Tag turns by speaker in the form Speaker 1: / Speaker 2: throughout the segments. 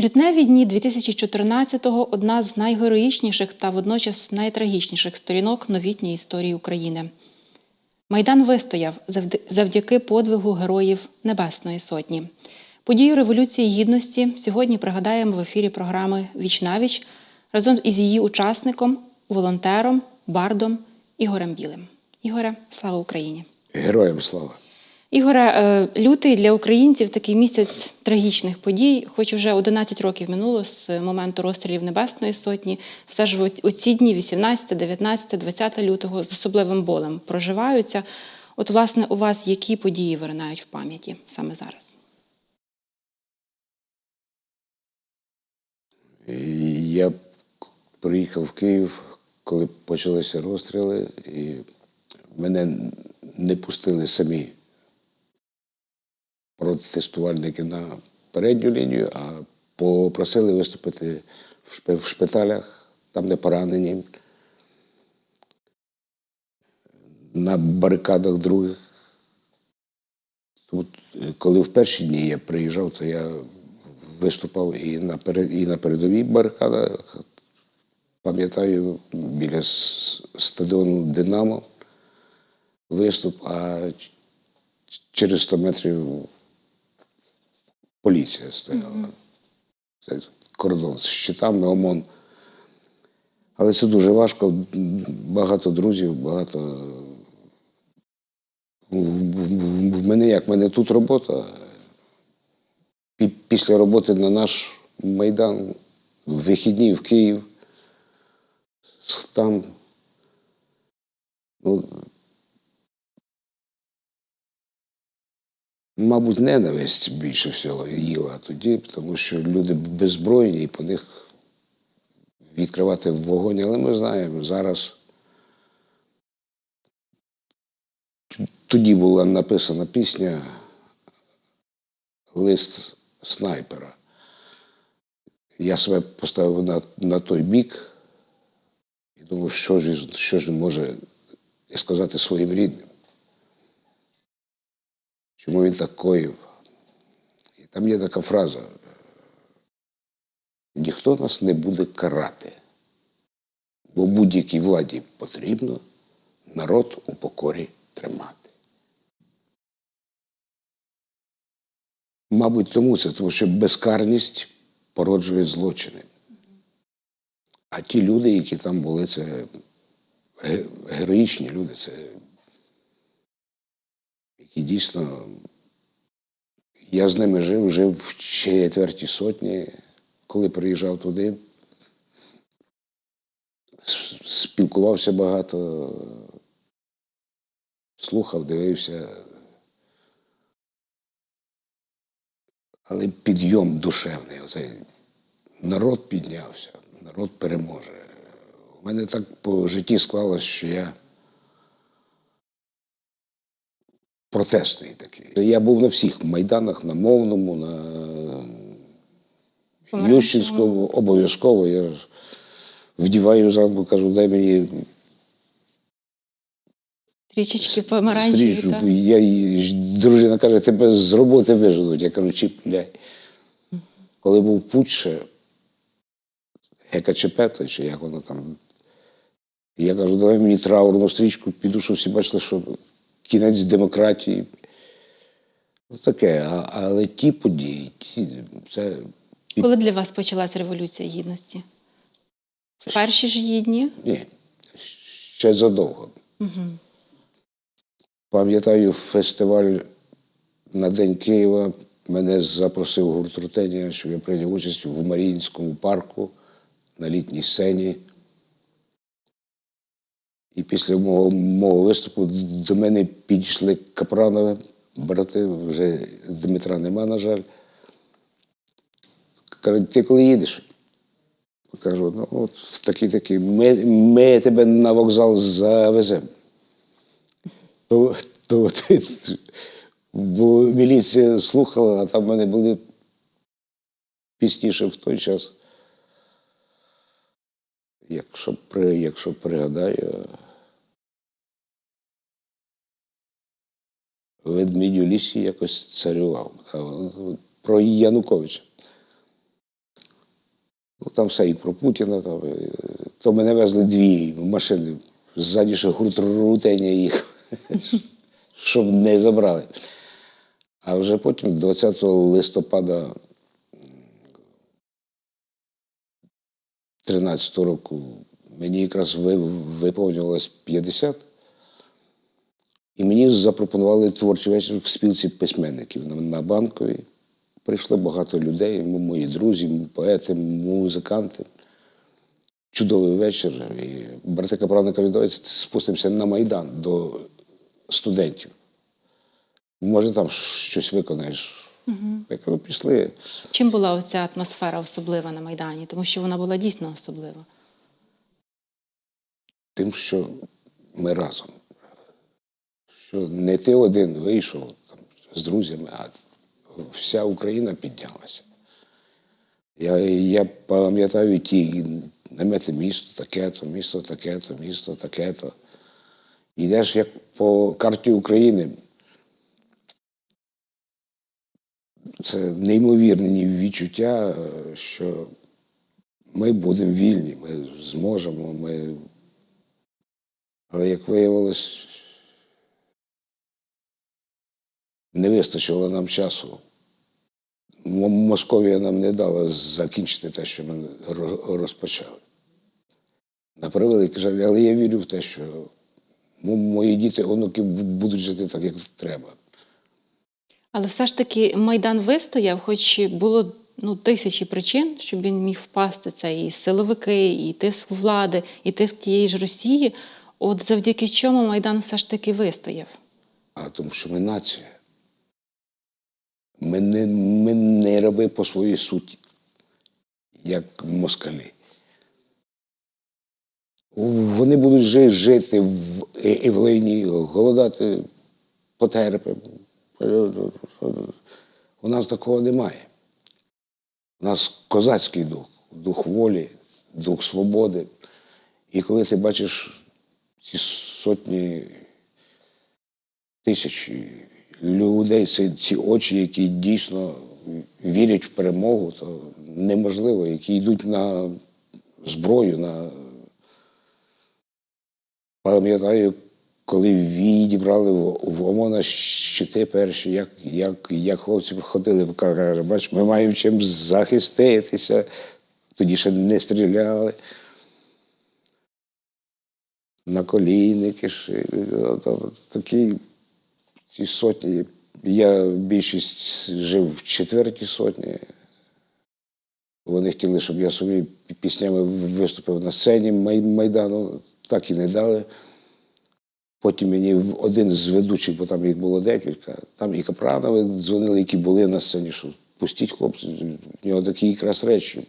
Speaker 1: Лютневі дні 2014-го – одна з найгероїчніших та водночас найтрагічніших сторінок новітньої історії України. Майдан вистояв завд- завдяки подвигу героїв Небесної Сотні. Подію Революції Гідності сьогодні пригадаємо в ефірі програми Вічнавіч разом із її учасником, волонтером, бардом Ігорем Білим. Ігоре, слава Україні!
Speaker 2: Героям слава.
Speaker 1: Ігоре, е, лютий для українців такий місяць трагічних подій, хоч уже 11 років минуло з моменту розстрілів Небесної Сотні. Все ж у ці дні, 18, 19, 20 лютого, з особливим болем проживаються. От, власне, у вас які події виринають в пам'яті саме зараз?
Speaker 2: Я приїхав в Київ, коли почалися розстріли, і мене не пустили самі протестувальники на передню лінію, а попросили виступити в шпиталях, там де поранені, на барикадах других. Тут, е, коли в перші дні я приїжджав, то я виступав і на, і на передовій барикадах. Пам'ятаю, біля стадіону Динамо виступ, а через 100 метрів поліція стояла. Це кордон з щитами, ОМОН. Але це дуже важко. Багато друзів, багато. В, мене як? В мене тут робота. Після роботи на наш Майдан, в вихідні в Київ, там. Ну, мабуть, ненависть більше всього їла тоді, тому що люди беззбройні і по них відкривати вогонь. Але ми знаємо, зараз тоді була написана пісня Лист снайпера. Я себе поставив на, на той бік і думав, що ж, що ж може сказати своїм рідним. Чому він так коїв? І там є така фраза: ніхто нас не буде карати, бо будь-якій владі потрібно народ у покорі тримати. Мабуть, тому це, тому що безкарність породжує злочини. А ті люди, які там були, це героїчні люди, це які дійсно. Я з ними жив, жив в четвертій сотні, коли приїжджав туди. Спілкувався багато, слухав, дивився. Але підйом душевний, оцей народ піднявся, народ переможе. У мене так по житті склалось, що я протестний такий. Я був на всіх майданах, на мовному, на. Ющинському, обов'язково. Я ж вдіваю зранку, кажу, дай мені
Speaker 1: Трішечки помаранчеві. так?
Speaker 2: Я, дружина каже, тебе з роботи виженуть. Я кажу, чіпляй. Коли був путь ще, ГКЧП, чи як воно там. Я кажу, давай мені траурну стрічку, піду, що всі бачили, що кінець демократії. Ну, Таке, але ті події, ті, це
Speaker 1: Коли для вас почалась Революція Гідності? В перші ж її дні?
Speaker 2: ні, ще задовго.
Speaker 1: Угу.
Speaker 2: Пам'ятаю, фестиваль на День Києва мене запросив гурт Рутенія, щоб я прийняв участь в Маріїнському парку на літній сцені. І після мого, мого виступу до мене підійшли Капранови, брати, вже Дмитра нема, на жаль. Кажуть, ти коли їдеш? Кажу, ну от в такий такий, ми, ми тебе на вокзал завеземо. То, то, бо міліція слухала, а там в мене були пізніше в той час. Якщо, якщо пригадаю, ведмідь у лісі якось царював. Про Януковича. Ну, там все і про Путіна. Там, то мене везли дві машини. Ззаді ще гурт рутення їх, щоб не забрали. А вже потім, 20 листопада 13 року, мені якраз ви- виповнювалось 50. І мені запропонували творчий вечір в спілці письменників на, банковій. Прийшло багато людей, мої друзі, поети, музиканти. Чудовий вечір. І брати Капраника віддається, спустимося на Майдан до студентів. Може, там щось виконаєш.
Speaker 1: Угу.
Speaker 2: Я кажу, пішли.
Speaker 1: Чим була оця атмосфера особлива на Майдані? Тому що вона була дійсно особлива.
Speaker 2: тим, що ми разом. Що не ти один вийшов там, з друзями, а вся Україна піднялася. Я, я пам'ятаю ті намети місто таке-то, місто таке-то, місто таке-то. Йдеш як по карті України. Це неймовірні відчуття, е, що ми будемо вільні, ми зможемо, ми але як виявилось, не вистачило нам часу. Московія нам не дала закінчити те, що ми розпочали. На превеликий жаль, але я вірю в те, що мої діти, онуки будуть жити так, як треба.
Speaker 1: Але все ж таки Майдан вистояв, хоч було ну, тисячі причин, щоб він міг впасти. Це і силовики, і тиск влади, і тиск тієї ж Росії. От завдяки чому Майдан все ж таки вистояв?
Speaker 2: А тому, що ми нація. Ми не, ми не раби по своїй суті, як москалі. Вони будуть жити в, і, і в лині, голодати потерпимо. У нас такого немає. У нас козацький дух, дух волі, дух свободи. І коли ти бачиш ці сотні тисячі людей, ці очі, які дійсно вірять в перемогу, то неможливо, які йдуть на зброю, на пам'ятаю, коли відібрали в, ОМОНа щити перші, як, як, як хлопці ходили, каже, бач, ми маємо чим захиститися, тоді ще не стріляли. На колійники шили, такі ці сотні. Я більшість жив в четвертій сотні. Вони хотіли, щоб я собі піснями виступив на сцені Майдану, так і не дали. Потім мені один з ведучих, бо там їх було декілька, там і Капранови дзвонили, які були на сцені, що пустіть хлопці, в нього такі якраз речі.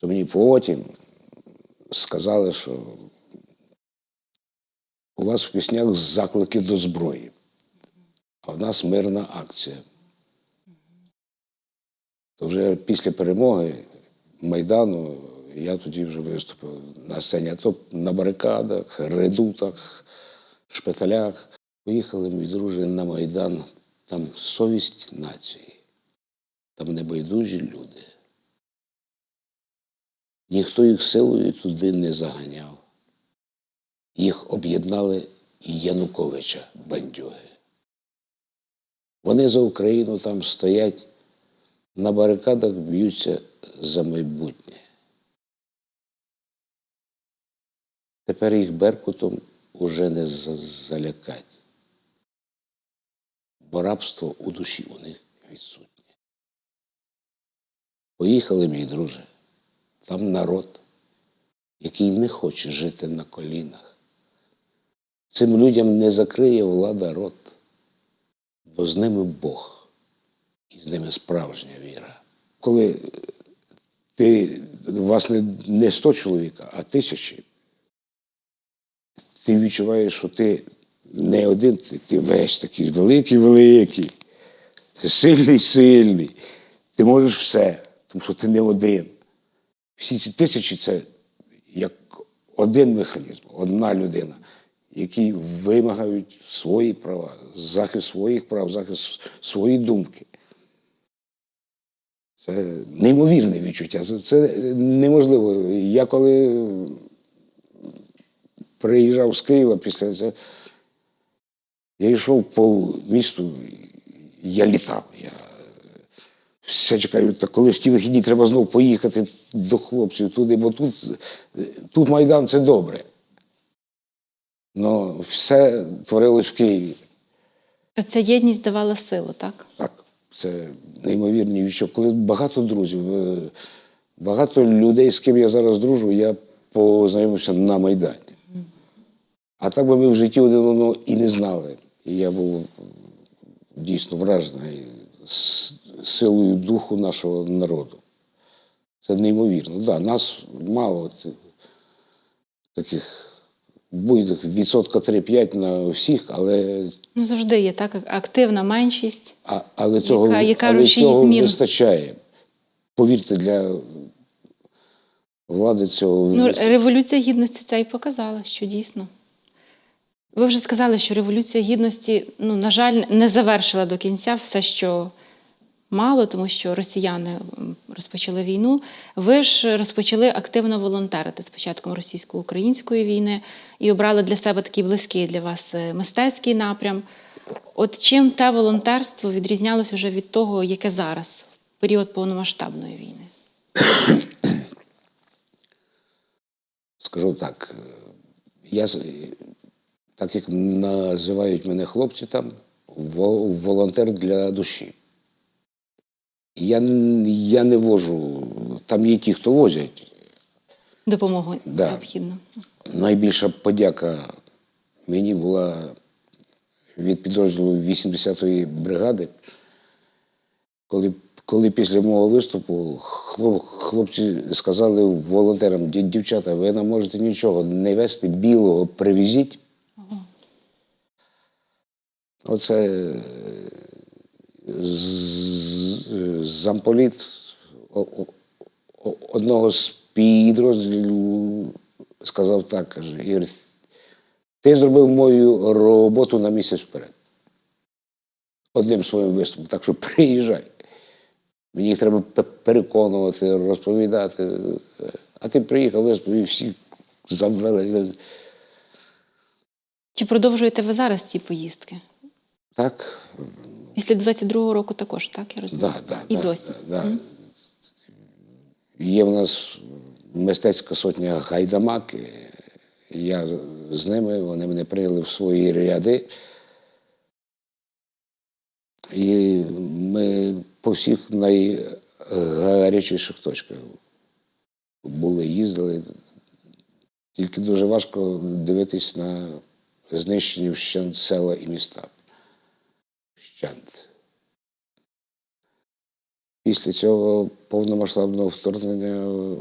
Speaker 2: То мені потім сказали, що у вас в піснях заклики до зброї, а в нас мирна акція. То вже після перемоги Майдану я тоді вже виступив на сцені, то на барикадах, редутах, шпиталях. Поїхали мій друже на Майдан, там совість нації, там небайдужі люди. Ніхто їх силою туди не заганяв. Їх об'єднали Януковича бандюги. Вони за Україну там стоять, на барикадах б'ються за майбутнє. Тепер їх Беркутом уже не за- залякать, бо рабство у душі у них відсутнє. Поїхали, мій друже, там народ, який не хоче жити на колінах. Цим людям не закриє влада рот, бо з ними Бог і з ними справжня віра. Коли ти вас не, 100 чоловіка, а тисячі, ти відчуваєш, що ти не один, ти, весь такий великий, великий, ти сильний, сильний. Ти можеш все, тому що ти не один. Всі ці тисячі це як один механізм, одна людина, які вимагають свої права, захист своїх прав, захист своєї думки. Це неймовірне відчуття. Це неможливо. Я коли приїжджав з Києва після цього, я йшов по місту, я літав. Я все чекаю, та коли ж ті вихідні треба знову поїхати до хлопців туди, бо тут, тут Майдан це добре. Ну, все творилось в Києві.
Speaker 1: Ця єдність давала силу, так?
Speaker 2: Так, це неймовірні відчуття. Коли багато друзів, е, багато людей, з ким я зараз дружу, я познайомився на Майдані. А так би ми в житті один одного і не знали. І я був дійсно вражений силою духу нашого народу. Це неймовірно. Да, нас мало таких буйних відсотка 3-5 на всіх, але
Speaker 1: Ну, завжди є так, активна меншість.
Speaker 2: а, але цього,
Speaker 1: Яка- яка
Speaker 2: але цього
Speaker 1: змін?
Speaker 2: вистачає. Повірте, для влади цього
Speaker 1: Ну. Революція Гідності це і показала, що дійсно. Ви вже сказали, що Революція Гідності, ну, на жаль, не завершила до кінця все, що мало, тому що росіяни розпочали війну. Ви ж розпочали активно волонтерити з початком російсько-української війни і обрали для себе такий близький для вас е, мистецький напрям. От чим те волонтерство відрізнялося вже від того, яке зараз, в період повномасштабної війни?
Speaker 2: Скажу так, е, я, так як називають мене хлопці там, волонтер для душі. Я, я не вожу, там є ті, хто возять.
Speaker 1: Допомогу
Speaker 2: Да.
Speaker 1: необхідно.
Speaker 2: Найбільша подяка мені була від підрозділу 80-ї бригади, коли, коли після мого виступу хлоп, хлопці сказали волонтерам, дівчата, ви нам можете нічого не вести, білого привезіть. Оце е, замполіт одного з підрозділів сказав так, каже, Ігор, ти зробив мою роботу на місяць вперед. Одним своїм виступом, так що приїжджай. Мені їх треба переконувати, розповідати. А ти приїхав, виступив, і всі завели.
Speaker 1: Чи продовжуєте ви зараз ці поїздки?
Speaker 2: Так,
Speaker 1: Після 22-го року також, так? Я розумію?
Speaker 2: Да, да,
Speaker 1: І
Speaker 2: да,
Speaker 1: досі.
Speaker 2: Да, да.
Speaker 1: Мгм.
Speaker 2: Є в нас мистецька сотня гайдамак. і Я з ними, вони мене прийняли в свої ряди. І ми по всіх найгарячіших точках були, їздили. Тільки дуже важко дивитись на знищені вщент села і міста. Вщент. Після цього повномасштабного вторгнення е,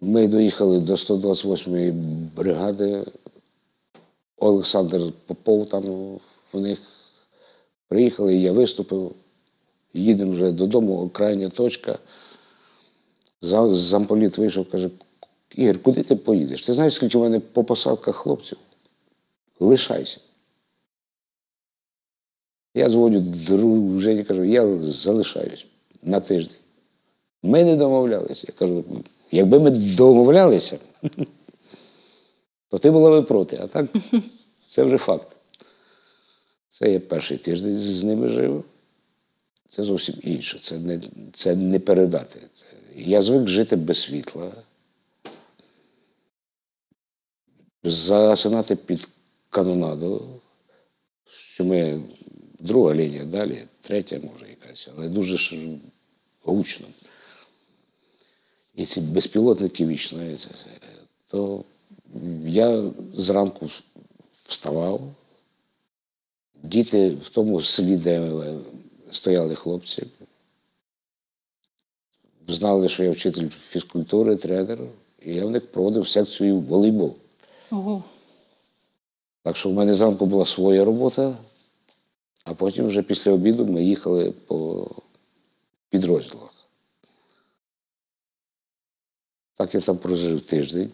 Speaker 2: ми доїхали до 128-ї бригади. Олександр Попов там в них приїхали, я виступив. Їдемо вже додому, крайня точка. Замполіт вийшов, каже: Ігор, куди ти поїдеш? Ти знаєш, скільки в мене по посадках хлопців? Лишайся. Я дзвоню дружині, кажу, я залишаюсь на тиждень. Ми не домовлялися. Я кажу, якби ми домовлялися, то ти була би проти. А так це вже факт. Це я перший тиждень з ними жив. Це зовсім інше. Це не, це не передати. Це, я звик жити без світла. Засинати під канонаду, що ми друга лінія далі, третя, може, якась, але дуже ж гучно. І ці безпілотники вічно, то я зранку вставав. Діти в тому селі, де стояли хлопці, знали, що я вчитель фізкультури, тренер, і я в них проводив секцію волейбол.
Speaker 1: Ого.
Speaker 2: Так що в мене зранку була своя робота, а потім вже після обіду ми їхали по підрозділах. Так я там прожив тиждень.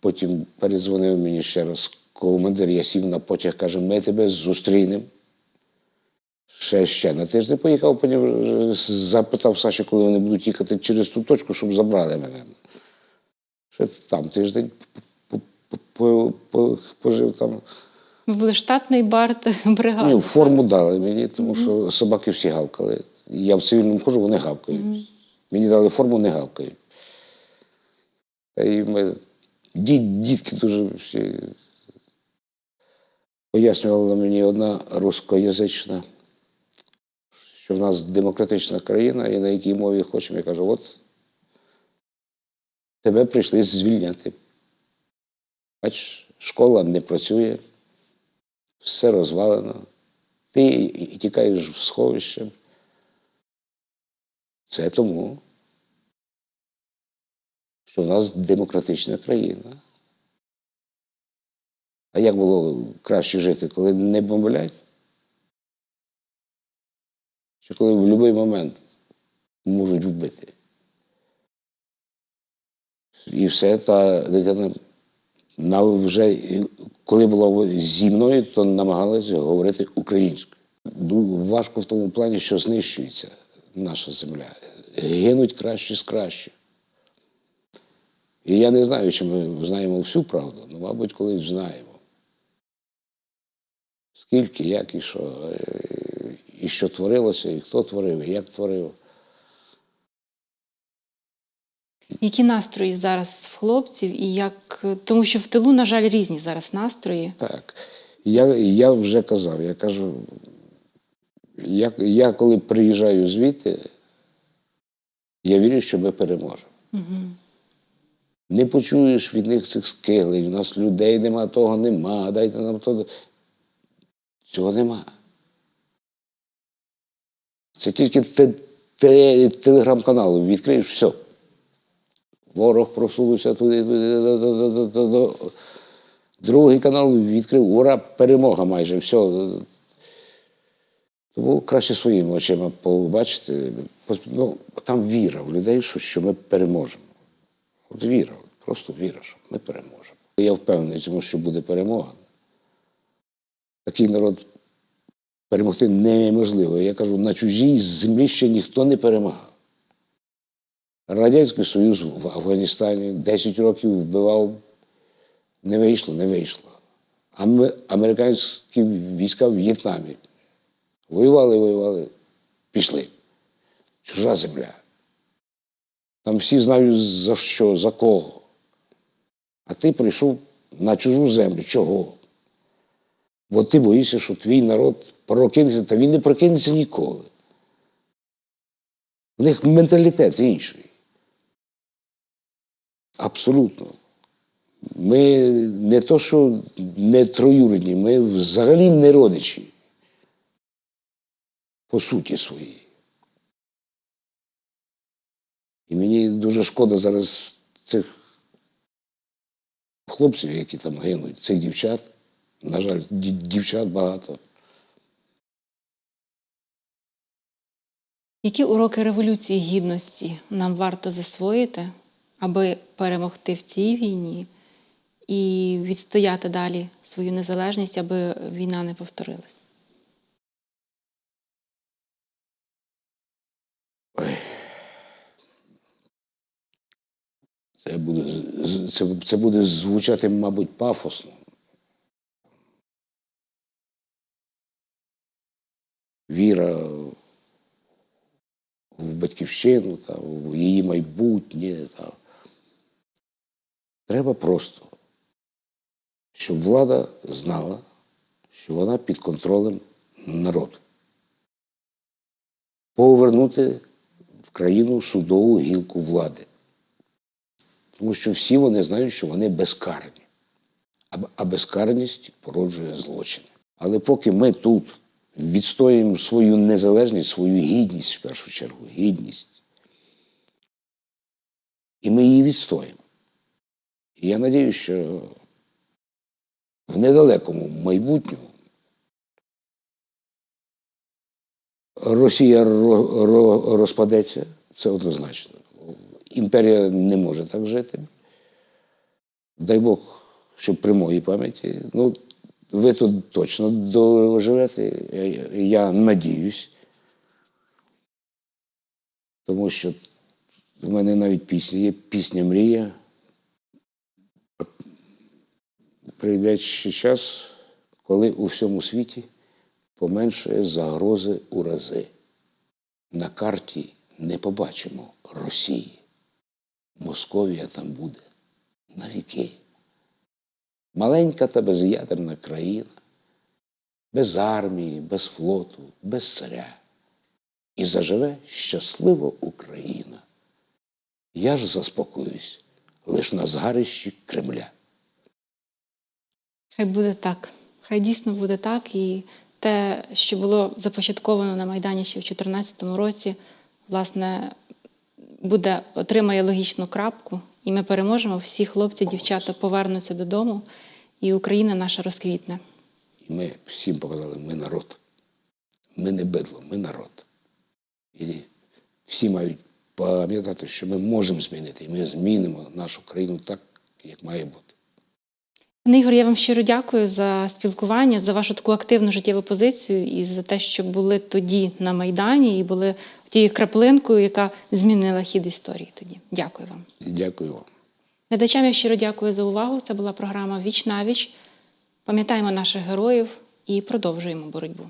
Speaker 2: Потім передзвонив мені ще раз командир, я сів на потяг, каже, ми тебе зустрінемо. ще, ще на тиждень поїхав, потім запитав Саші, коли вони будуть їхати через ту точку, щоб забрали мене. Ще там тиждень по- по- по- по- пожив там.
Speaker 1: Ви були штатний бард бригади.
Speaker 2: Ну, форму дали мені, тому що собаки всі гавкали. Я в цивільному хожу, вони гавкають. Мені дали форму, не гавкають. Та і ми, діт, дітки дуже всі пояснювала мені одна рускоязична, що в нас демократична країна, і на якій мові хочемо. Я кажу, от тебе прийшли звільняти. Бач, школа не працює, все розвалено. Ти і- тікаєш в сховище. Це тому, що в нас демократична країна. А як було краще жити, коли не бомблять? Чи коли в будь-який момент можуть вбити? І все, та дитина на вже, коли була зі мною, то намагалася говорити українською. Важко в тому плані, що знищується наша земля. Гинуть кращі з кращих. І я не знаю, чи ми знаємо всю правду, але, мабуть, колись знаємо. Скільки, як і що, е, і що творилося, і хто творив, і як творив.
Speaker 1: Які настрої зараз в хлопців, і як тому, що в тилу, на жаль, різні зараз настрої.
Speaker 2: Так. Я, я вже казав, я кажу, я, я коли приїжджаю звідти, я вірю, що ми переможемо.
Speaker 1: Угу.
Speaker 2: Не почуєш від них цих скиглень, у нас людей нема, того нема, дайте нам то. Цього нема. Це тільки те, те, телеграм-канал відкриєш, все. Ворог просунувся туди. Другий канал відкрив, ура, перемога майже, все. Тому краще своїми очима побачити. Ну, там віра в людей, що, що ми переможемо. От віра, просто віра, що ми переможемо. Я впевнений, тому що буде перемога. Такий народ перемогти неможливо. Я кажу, на чужій землі ще ніхто не перемагав. Радянський Союз в Афганістані 10 років вбивав, не вийшло, не вийшло. Ам- Американські війська в В'єтнамі воювали, воювали, пішли. Чужа земля. Там всі знають за що, за кого. А ти прийшов на чужу землю. Чого? Бо ти боїшся, що твій народ прокинеться, та він не прокинеться ніколи. В них менталітет інший. Абсолютно. Ми не то, що не троюрідні, ми взагалі не родичі. По суті своїй. І мені дуже шкода зараз цих хлопців, які там гинуть, цих дівчат. На жаль, дівчат багато.
Speaker 1: Які уроки революції гідності нам варто засвоїти, аби перемогти в цій війні і відстояти далі свою незалежність, аби війна не повторилась?
Speaker 2: Це буде, це, це буде звучати, мабуть, пафосно. Віра в батьківщину, та, в її майбутнє. Та. Треба просто, щоб влада знала, що вона під контролем народу. Повернути в країну судову гілку влади. Тому що всі вони знають, що вони безкарні. А, безкарність породжує злочини. Але поки ми тут відстоюємо свою незалежність, свою гідність, в першу чергу, гідність, і ми її відстоїмо. І я надію, що в недалекому майбутньому Росія ро- ро- розпадеться, це однозначно. Імперія не може так жити. Дай Бог, щоб при моїй пам'яті. Ну, ви тут точно доживете, я надіюсь. Тому що в мене навіть пісня є, пісня Мрія. Прийде час, коли у всьому світі поменшує загрози у рази. На карті не побачимо Росії. Московія там буде навіки. Маленька та без'ядерна країна, без армії, без флоту, без царя. І заживе щасливо Україна. Я ж заспокоюсь лиш на згарищі Кремля.
Speaker 1: Хай буде так. Хай дійсно буде так. І те, що було започатковано на Майдані ще в 2014 році, власне, буде, отримає логічну крапку, і ми переможемо. Всі хлопці, дівчата повернуться додому, і Україна наша розквітне.
Speaker 2: І ми всім показали, ми народ. Ми не бидло, ми народ. І всі мають пам'ятати, що ми можемо змінити, і ми змінимо нашу країну так, як має бути.
Speaker 1: Пане Ігор, я вам щиро дякую за спілкування, за вашу таку активну життєву позицію і за те, що були тоді на Майдані і були тією краплинкою, яка змінила хід історії тоді. Дякую вам.
Speaker 2: Дякую вам.
Speaker 1: Глядачам я щиро дякую за увагу. Це була програма Віч на віч. Пам'ятаємо наших героїв і продовжуємо боротьбу.